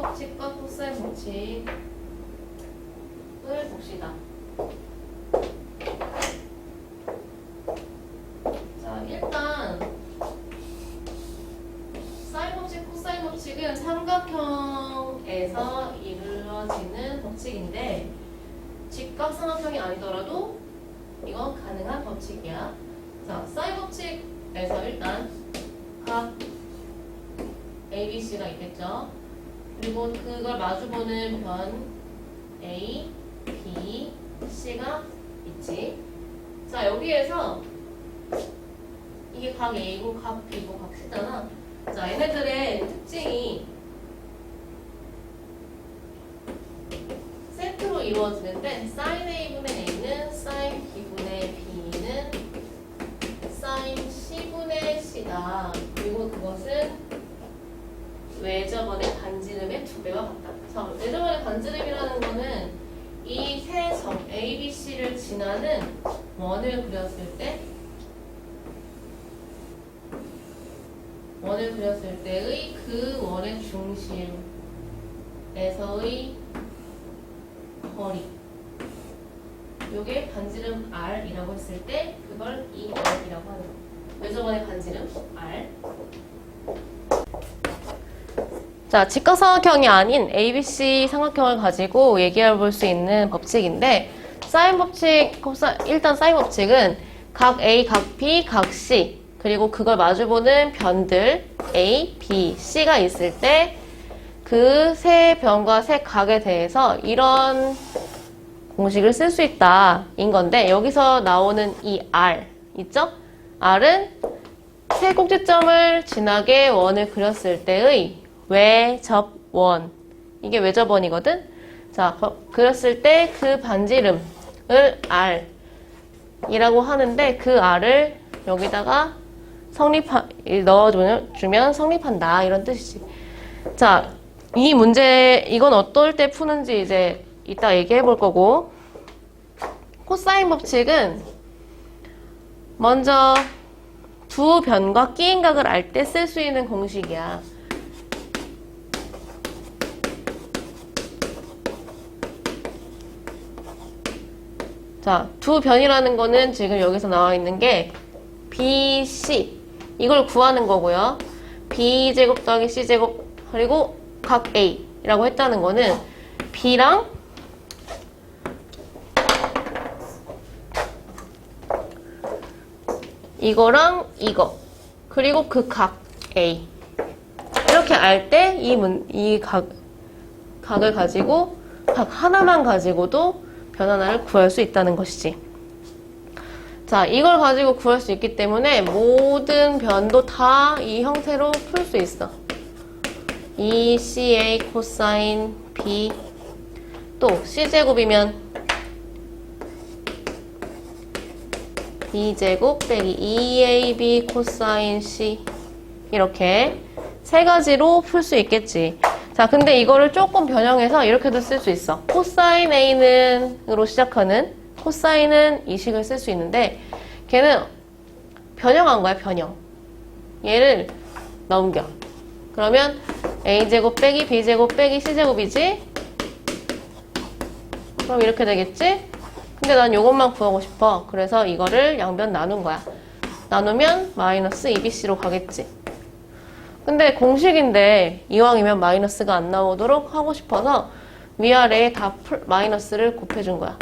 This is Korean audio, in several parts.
법칙과 코사인 법칙을 봅시다. 자, 일단 사인 법칙, 코사인 법칙은 삼각형에서 이루어지는 법칙인데 직각 삼각형이 아니더라도 이건 가능한 법칙이야. 자, 사인 법칙에서 일단 각 A, B, C가 있겠죠. 그리고 그걸 마주보는 변 A, B, C가 있지. 자, 여기에서 이게 각 A고 각 B고 각 C잖아. 자, 얘네들의 특징이 세트로 이루어지는데 sin A분의 A는 sin B분의 B는 sin C분의 C다. 그리고 그것은 외접원의 반지름의 두 배와 같다. 자, 외접원의 반지름이라는 거는 이 세 점 A, B, C를 지나는 원을 그렸을 때 원을 그렸을 때의 그 원의 중심에서의 거리. 요게 반지름 R이라고 했을 때 그걸 ER이라고 하는 거 외접원의 반지름 R 자, 직각삼각형이 아닌 ABC 삼각형을 가지고 얘기해 볼 수 있는 법칙인데 사인 법칙, 일단 사인 법칙은 각 A, 각 B, 각 C 그리고 그걸 마주보는 변들 A, B, C가 있을 때 그 세 변과 세 각에 대해서 이런 공식을 쓸 수 있다 인 건데 여기서 나오는 이 R 있죠? R은 세 꼭지점을 지나게 원을 그렸을 때의 외접원. 이게 외접원이거든? 자 거- 그렸을 때 그 반지름을 R 이라고 하는데 그 R을 여기다가 성립하 넣어주면 성립한다 이런 뜻이지. 자 이 문제 이건 어떨 때 푸는지 이제 이따 얘기해 볼 거고. 코사인 법칙은 먼저 두 변과 끼인각을 알 때 쓸 수 있는 공식이야. 자, 두 변이라는 거는 지금 여기서 나와 있는 게 B, C 이걸 구하는 거고요. B 제곱 더하기 C 제곱 그리고 각 A라고 했다는 거는 B랑 이거랑 이거 그리고 그 각 A 이렇게 알 때 이 문 이 각 각을 가지고 각 하나만 가지고도 변 하나를 구할 수 있다는 것이지. 자, 이걸 가지고 구할 수 있기 때문에 모든 변도 다 이 형태로 풀 수 있어. E CA 코사인 B 또 C제곱이면 B제곱 빼기 2AB 코사인 C 이렇게 세 가지로 풀 수 있겠지. 자, 근데 이거를 조금 변형해서 이렇게도 쓸 수 있어. 코사인 A는으로 시작하는 코사인은 이 식을 쓸 수 있는데 걔는 변형한 거야, 변형. 얘를 넘겨. 그러면 A제곱 빼기 B제곱 빼기 C제곱이지? 그럼 이렇게 되겠지? 근데 난 이것만 구하고 싶어. 그래서 이거를 양변 나눈 거야. 나누면 마이너스 2bc로 가겠지. 근데 공식인데 이왕이면 마이너스가 안 나오도록 하고 싶어서 위아래에 다 풀- 마이너스를 곱해준 거야.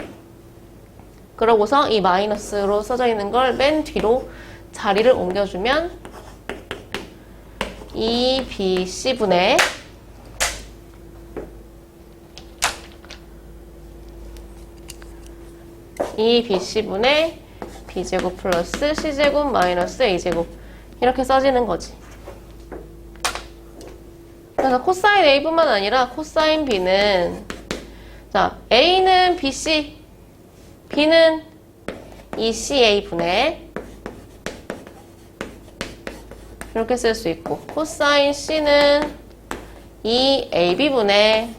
그러고서 이 마이너스로 써져 있는 걸 맨 뒤로 자리를 옮겨주면 2bc분의 이 bc분의 b제곱 플러스 c제곱 마이너스 a제곱 이렇게 써지는 거지. 그래서 코사인 a뿐만 아니라 코사인 b는 자 a는 bc, b는 ECA분의 이렇게 쓸 수 있고 코사인 c는 EAB분의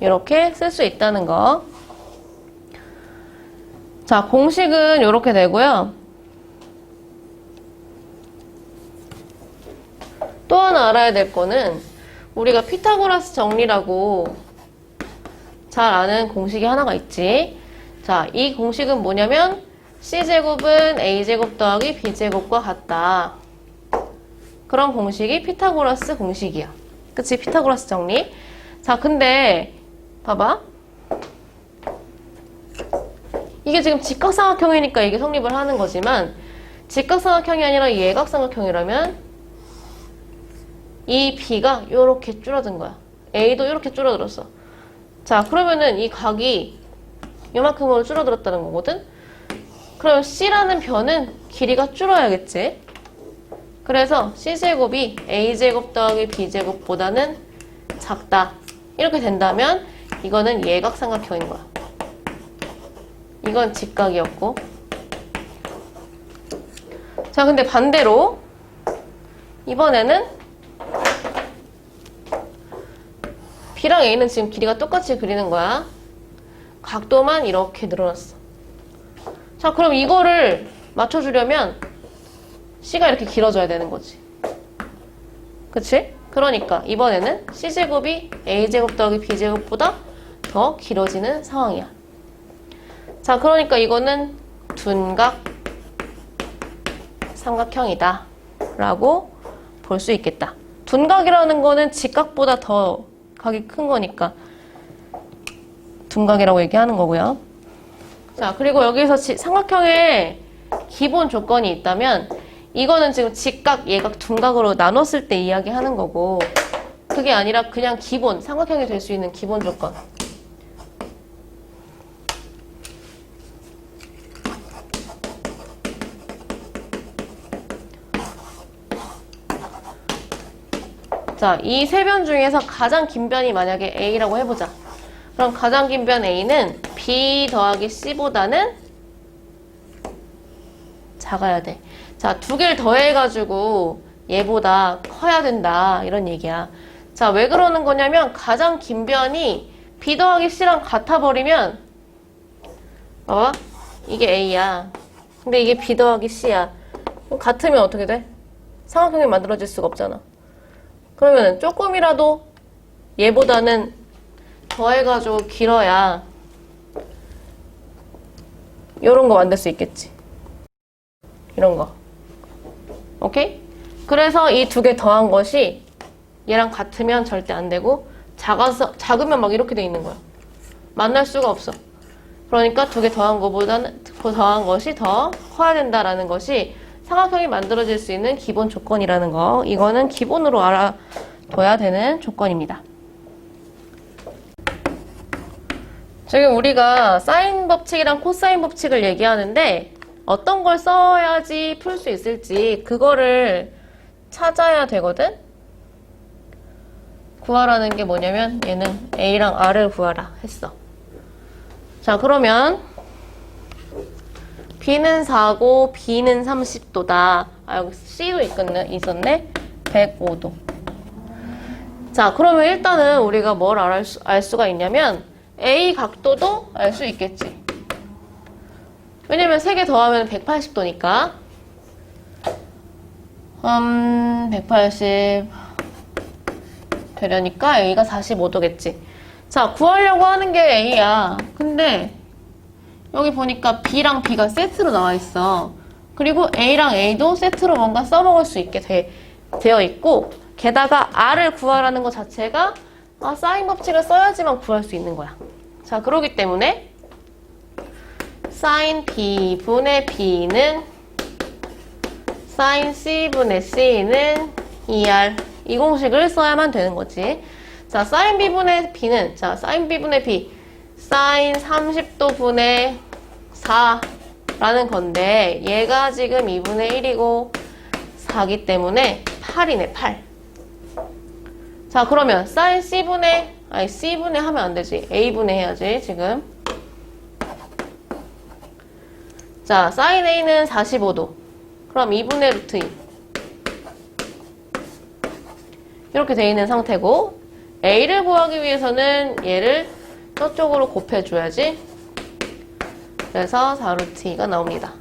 이렇게 쓸 수 있다는 거. 자, 공식은 이렇게 되고요. 또 하나 알아야 될 거는 우리가 피타고라스 정리라고 잘 아는 공식이 하나가 있지. 자, 이 공식은 뭐냐면 c제곱은 a제곱 더하기 b제곱과 같다. 그런 공식이 피타고라스 공식이야. 그치? 피타고라스 정리. 자, 근데 봐봐. 이게 지금 직각삼각형이니까 이게 성립을 하는 거지만 직각삼각형이 아니라 예각삼각형이라면 이 b가 이렇게 줄어든 거야. a도 이렇게 줄어들었어. 자, 그러면은 이 각이 요만큼으로 줄어들었다는 거거든? 그럼 c라는 변은 길이가 줄어야겠지? 그래서 c제곱이 a제곱 더하기 b제곱보다는 작다. 이렇게 된다면 이거는 예각삼각형인 거야. 이건 직각이었고. 자, 근데 반대로 이번에는 B랑 A는 지금 길이가 똑같이 그리는 거야. 각도만 이렇게 늘어났어. 자, 그럼 이거를 맞춰주려면 C가 이렇게 길어져야 되는 거지. 그치? 그러니까 이번에는 C제곱이 A제곱 더하기 B제곱보다 더 길어지는 상황이야. 자, 그러니까 이거는 둔각 삼각형이다. 라고 볼 수 있겠다. 둔각이라는 거는 직각보다 더 각이 큰 거니까 둔각이라고 얘기하는 거고요. 자, 그리고 여기서 지- 삼각형의 기본 조건이 있다면 이거는 지금 직각, 예각, 둔각으로 나눴을 때 이야기하는 거고 그게 아니라 그냥 기본, 삼각형이 될 수 있는 기본 조건. 자, 이 세 변 중에서 가장 긴 변이 만약에 A라고 해보자. 그럼 가장 긴 변 A는 B 더하기 C보다는 작아야 돼. 자, 두 개를 더해가지고 얘보다 커야 된다. 이런 얘기야. 자, 왜 그러는 거냐면 가장 긴 변이 B 더하기 C랑 같아버리면 봐봐. 이게 A야. 근데 이게 B 더하기 C야. 같으면 어떻게 돼? 삼각형이 만들어질 수가 없잖아. 그러면 조금이라도 얘보다는 더해가지고 길어야 이런 거 만들 수 있겠지. 이런 거. 오케이? 그래서 이 두 개 더한 것이 얘랑 같으면 절대 안 되고 작아서 작으면 막 이렇게 돼 있는 거야. 만날 수가 없어. 그러니까 두 개 더한 거보다는 그 더한 것이 더 커야 된다라는 것이 삼각형이 만들어질 수 있는 기본 조건이라는 거. 이거는 기본으로 알아둬야 되는 조건입니다. 지금 우리가 사인 법칙이랑 코사인 법칙을 얘기하는데 어떤 걸 써야지 풀 수 있을지 그거를 찾아야 되거든? 구하라는 게 뭐냐면 얘는 A랑 R을 구하라 했어. 자, 그러면 B는 4고 B는 30도다. 아, 여기 C도 있었네. 있었네. 105도. 자, 그러면 일단은 우리가 뭘 알 수가 있냐면 A 각도도 알 수 있겠지. 왜냐면 3개 더하면 180도니까. 음, 180 되려니까 A가 45도겠지. 자, 구하려고 하는 게 A야. 근데 여기 보니까 B랑 B가 세트로 나와 있어. 그리고 A랑 A도 세트로 뭔가 써먹을 수 있게 돼, 되어 있고, 게다가 R을 구하라는 것 자체가 아, 사인 법칙을 써야지만 구할 수 있는 거야. 자, 그러기 때문에 사인 B분의 B는 사인 C분의 C는 2R 이 공식을 써야만 되는 거지. 자, 사인 B분의 B는 자, 사인 B분의 B 사인 30도 분의 4라는 건데 얘가 지금 2분의 1이고 4기 때문에 8이네 8. 자 그러면 사인 C분의 아니 C분의 하면 안 되지. A분의 해야지 지금. 자 사인 A는 45도. 그럼 2분의 루트 2 이렇게 돼 있는 상태고 A를 구하기 위해서는 얘를 저쪽으로 곱해줘야지. 그래서 4루트 2가 나옵니다.